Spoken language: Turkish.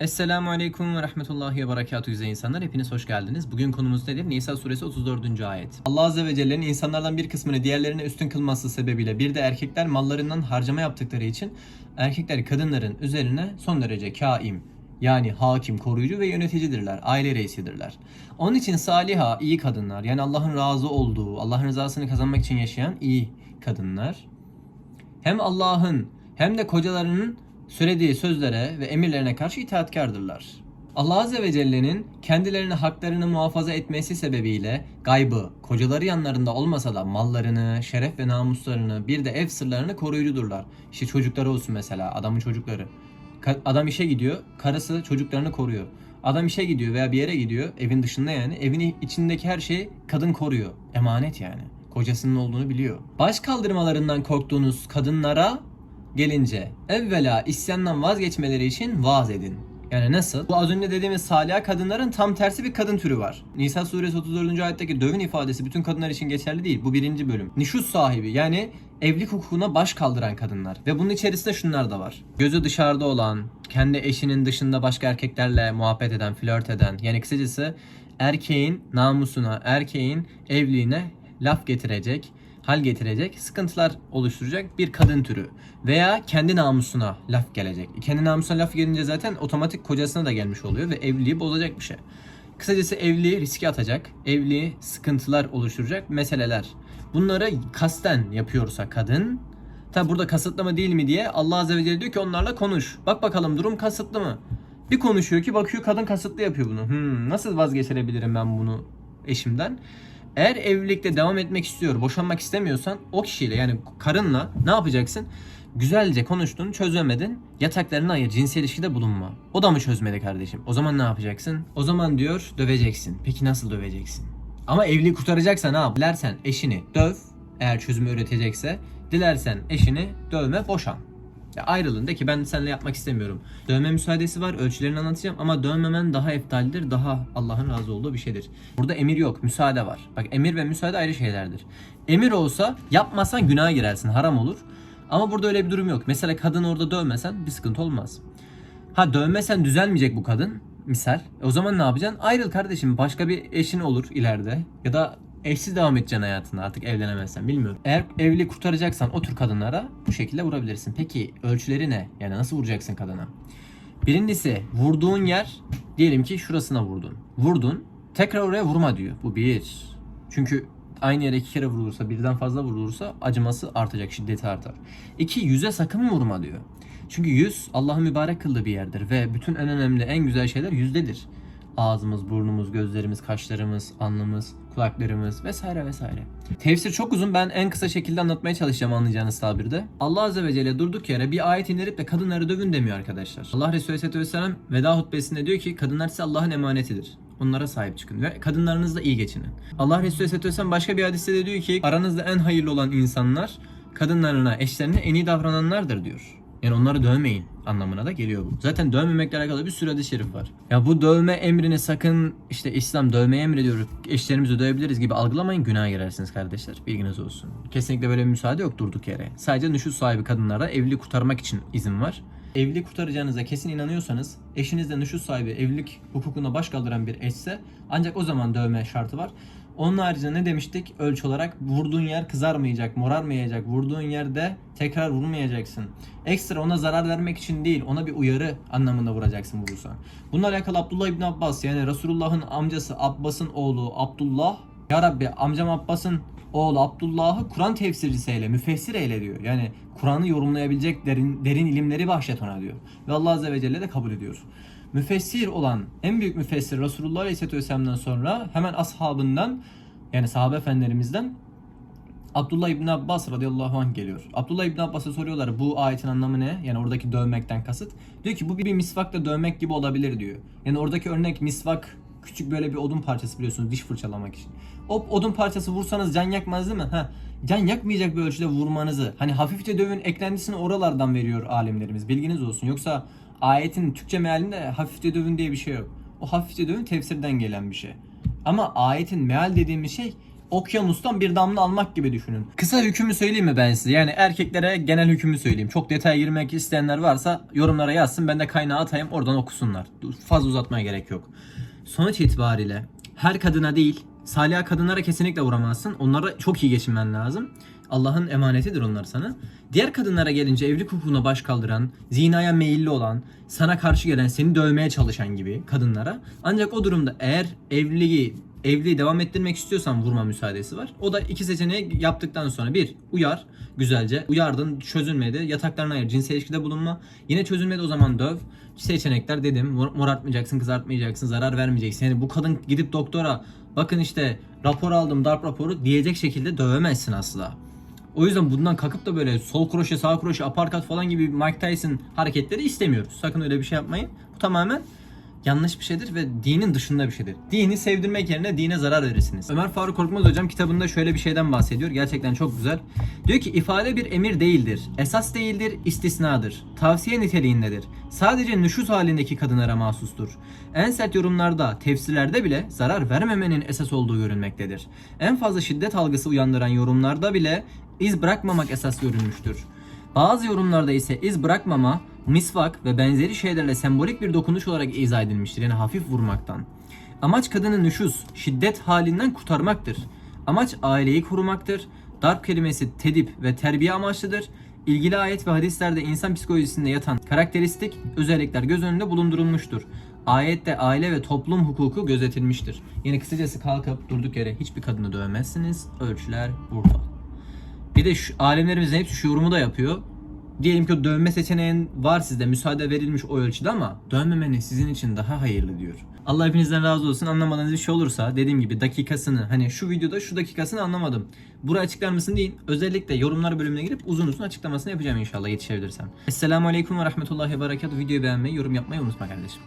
Esselamu Aleyküm ve Rahmetullahi ve Berekatuhu güzel insanlar. Hepiniz hoş geldiniz. Bugün konumuz nedir? Nisa suresi 34. ayet. Allah Azze ve Celle'nin insanlardan bir kısmını diğerlerine üstün kılması sebebiyle bir de erkekler mallarından harcama yaptıkları için erkekler kadınların üzerine son derece kaim yani hakim, koruyucu ve yöneticidirler. Aile reisidirler. Onun için saliha, iyi kadınlar yani Allah'ın razı olduğu, Allah'ın rızasını kazanmak için yaşayan iyi kadınlar hem Allah'ın hem de kocalarının söylediği sözlere ve emirlerine karşı itaatkardırlar. Allah Azze ve Celle'nin kendilerine haklarını muhafaza etmesi sebebiyle gaybı, kocaları yanlarında olmasa da mallarını, şeref ve namuslarını, bir de ev sırlarını koruyucudurlar. İşte çocukları olsun mesela, adamın çocukları. Adam işe gidiyor, karısı çocuklarını koruyor. Adam işe gidiyor veya bir yere gidiyor, evin dışında yani. Evin içindeki her şeyi kadın koruyor. Emanet yani. Kocasının olduğunu biliyor. Baş kaldırmalarından korktuğunuz kadınlara gelince evvela isyandan vazgeçmeleri için vaaz edin. Yani nasıl? Bu az önce dediğimiz salih kadınların tam tersi bir kadın türü var. Nisa suresi 34. ayetteki dövün ifadesi bütün kadınlar için geçerli değil. Bu birinci bölüm. Nişus sahibi yani evlilik hukukuna baş kaldıran kadınlar. Ve bunun içerisinde şunlar da var. Gözü dışarıda olan, kendi eşinin dışında başka erkeklerle muhabbet eden, flört eden. Yani kısacası erkeğin namusuna, erkeğin evliliğine laf getirecek, hal getirecek, sıkıntılar oluşturacak bir kadın türü. Veya kendi namusuna laf gelecek. Kendi namusuna laf gelince zaten otomatik kocasına da gelmiş oluyor ve evliliği bozacak bir şey. Kısacası evliliği riske atacak, evliliği sıkıntılar oluşturacak meseleler. Bunları kasten yapıyorsa kadın, tabi burada kasıtlı mı değil mi diye Allah Azze ve Celle diyor ki onlarla konuş. Bak bakalım durum kasıtlı mı? Bir konuşuyor ki bakıyor kadın kasıtlı yapıyor bunu. Hmm, nasıl vazgeçirebilirim ben bunu eşimden? Eğer evlilikte devam etmek istiyor, boşanmak istemiyorsan o kişiyle yani karınla ne yapacaksın? Güzelce konuştun, çözemedin. Yataklarına ayır, cinsel ilişkide bulunma. O da mı çözmedi kardeşim? O zaman ne yapacaksın? O zaman diyor döveceksin. Peki nasıl döveceksin? Ama evliliği kurtaracaksan yap? Dilersen eşini döv eğer çözümü üretecekse. Dilersen eşini dövme boşan. Ya ayrılın de ki ben seninle yapmak istemiyorum. Dövme müsaadesi var ölçülerini anlatacağım ama dövmemen daha eftaldir, daha Allah'ın razı olduğu bir şeydir. Burada emir yok, müsaade var. Bak emir ve müsaade ayrı şeylerdir. Emir olsa yapmasan günaha girersin, haram olur. Ama burada öyle bir durum yok. Mesela kadın orada dövmesen bir sıkıntı olmaz. Ha dövmesen düzelmeyecek bu kadın. Misal. E o zaman ne yapacaksın? Ayrıl kardeşim. Başka bir eşin olur ileride. Ya da eşsiz devam edeceksin hayatına artık evlenemezsen bilmiyorum. Eğer evli kurtaracaksan o tür kadınlara bu şekilde vurabilirsin. Peki ölçüleri ne? Yani nasıl vuracaksın kadına? Birincisi vurduğun yer diyelim ki şurasına vurdun. Vurdun tekrar oraya vurma diyor. Bu bir. Çünkü aynı yere iki kere vurulursa birden fazla vurulursa acıması artacak şiddeti artar. İki yüze sakın vurma diyor. Çünkü yüz Allah'ın mübarek kıldığı bir yerdir ve bütün en önemli en güzel şeyler yüzdedir. Ağzımız, burnumuz, gözlerimiz, kaşlarımız, alnımız, kulaklarımız vesaire vesaire. Tefsir çok uzun. Ben en kısa şekilde anlatmaya çalışacağım anlayacağınız tabirde. Allah Azze ve Celle durduk yere bir ayet indirip de kadınları dövün demiyor arkadaşlar. Allah Resulü Aleyhisselatü Vesselam veda hutbesinde diyor ki kadınlar size Allah'ın emanetidir. Onlara sahip çıkın ve kadınlarınızla iyi geçinin. Allah Resulü Aleyhisselatü Vesselam başka bir hadiste de diyor ki aranızda en hayırlı olan insanlar kadınlarına, eşlerine en iyi davrananlardır diyor. Yani onları dövmeyin anlamına da geliyor bu. Zaten dövmemekle alakalı bir hadis-i şerif var. Ya bu dövme emrini sakın işte İslam dövmeye emrediyor. Eşlerimizi dövebiliriz gibi algılamayın günaha girersiniz kardeşler. Bilginiz olsun. Kesinlikle böyle bir müsaade yok durduk yere. Sadece nüfus sahibi kadınlara evliliği kurtarmak için izin var. Evlilik kurtaracağınıza kesin inanıyorsanız eşiniz de nüfus sahibi evlilik hukukuna baş kaldıran bir eşse ancak o zaman dövme şartı var. Onun haricinde ne demiştik? Ölçü olarak vurduğun yer kızarmayacak, morarmayacak. Vurduğun yerde tekrar vurmayacaksın. Ekstra ona zarar vermek için değil, ona bir uyarı anlamında vuracaksın vurursan. Bununla alakalı Abdullah İbni Abbas yani Resulullah'ın amcası Abbas'ın oğlu Abdullah Ya Rabbi amcam Abbas'ın oğlu Abdullah'ı Kur'an tefsircisi eyle, müfessir eyle diyor. Yani Kur'an'ı yorumlayabilecek derin, derin ilimleri bahşet ona diyor. Ve Allah Azze ve Celle de kabul ediyor. Müfessir olan en büyük müfessir Resulullah Aleyhisselatü Vesselam'dan sonra hemen ashabından yani sahabe efendilerimizden Abdullah İbni Abbas radıyallahu anh geliyor. Abdullah İbni Abbas'a soruyorlar bu ayetin anlamı ne? Yani oradaki dövmekten kasıt. Diyor ki bu bir misvakla dövmek gibi olabilir diyor. Yani oradaki örnek misvak küçük böyle bir odun parçası biliyorsunuz diş fırçalamak için. O odun parçası vursanız can yakmaz değil mi? Ha, can yakmayacak bir ölçüde vurmanızı. Hani hafifçe dövün eklentisini oralardan veriyor alimlerimiz. Bilginiz olsun. Yoksa ayetin Türkçe mealinde hafifçe dövün diye bir şey yok. O hafifçe dövün tefsirden gelen bir şey. Ama ayetin meal dediğimiz şey okyanustan bir damla almak gibi düşünün. Kısa hükmü söyleyeyim mi ben size? Yani erkeklere genel hükmü söyleyeyim. Çok detaya girmek isteyenler varsa yorumlara yazsın. Ben de kaynağı atayım oradan okusunlar. Fazla uzatmaya gerek yok. Sonuç itibariyle her kadına değil, salih kadınlara kesinlikle vuramazsın. Onlara çok iyi geçinmen lazım. Allah'ın emanetidir onlar sana. Diğer kadınlara gelince evlilik hukukuna baş kaldıran, zinaya meyilli olan, sana karşı gelen, seni dövmeye çalışan gibi kadınlara. Ancak o durumda eğer evliliği evliliği devam ettirmek istiyorsan vurma müsaadesi var. O da iki seçeneği yaptıktan sonra bir uyar güzelce. Uyardın çözülmedi. Yataklarına ayır cinsel ilişkide bulunma. Yine çözülmedi o zaman döv. Seçenekler dedim. Mor- Morartmayacaksın, kızartmayacaksın, zarar vermeyeceksin. Yani bu kadın gidip doktora bakın işte rapor aldım darp raporu diyecek şekilde dövemezsin asla. O yüzden bundan kalkıp da böyle sol kroşe sağ kroşe aparkat falan gibi Mike Tyson hareketleri istemiyoruz. Sakın öyle bir şey yapmayın. Bu tamamen yanlış bir şeydir ve dinin dışında bir şeydir. Dini sevdirmek yerine dine zarar verirsiniz. Ömer Faruk Korkmaz hocam kitabında şöyle bir şeyden bahsediyor. Gerçekten çok güzel. Diyor ki ifade bir emir değildir. Esas değildir, istisnadır. Tavsiye niteliğindedir. Sadece nüşuz halindeki kadınlara mahsustur. En sert yorumlarda, tefsirlerde bile zarar vermemenin esas olduğu görülmektedir. En fazla şiddet algısı uyandıran yorumlarda bile iz bırakmamak esas görülmüştür. Bazı yorumlarda ise iz bırakmama, misvak ve benzeri şeylerle sembolik bir dokunuş olarak izah edilmiştir. Yani hafif vurmaktan. Amaç kadını nüşuz, şiddet halinden kurtarmaktır. Amaç aileyi korumaktır. Darp kelimesi tedip ve terbiye amaçlıdır. İlgili ayet ve hadislerde insan psikolojisinde yatan karakteristik özellikler göz önünde bulundurulmuştur. Ayette aile ve toplum hukuku gözetilmiştir. Yani kısacası kalkıp durduk yere hiçbir kadını dövmezsiniz. Ölçüler burada. Bir de şu, alemlerimizin hepsi şu yorumu da yapıyor. Diyelim ki o dövme seçeneğin var sizde müsaade verilmiş o ölçüde ama dövmemeniz sizin için daha hayırlı diyor. Allah hepinizden razı olsun. Anlamadığınız bir şey olursa dediğim gibi dakikasını hani şu videoda şu dakikasını anlamadım. Buraya açıklar mısın değil. Özellikle yorumlar bölümüne girip uzun uzun açıklamasını yapacağım inşallah yetişebilirsem. Esselamu Aleyküm ve Rahmetullahi ve Berekatuhu. Videoyu beğenmeyi, yorum yapmayı unutma kardeşim.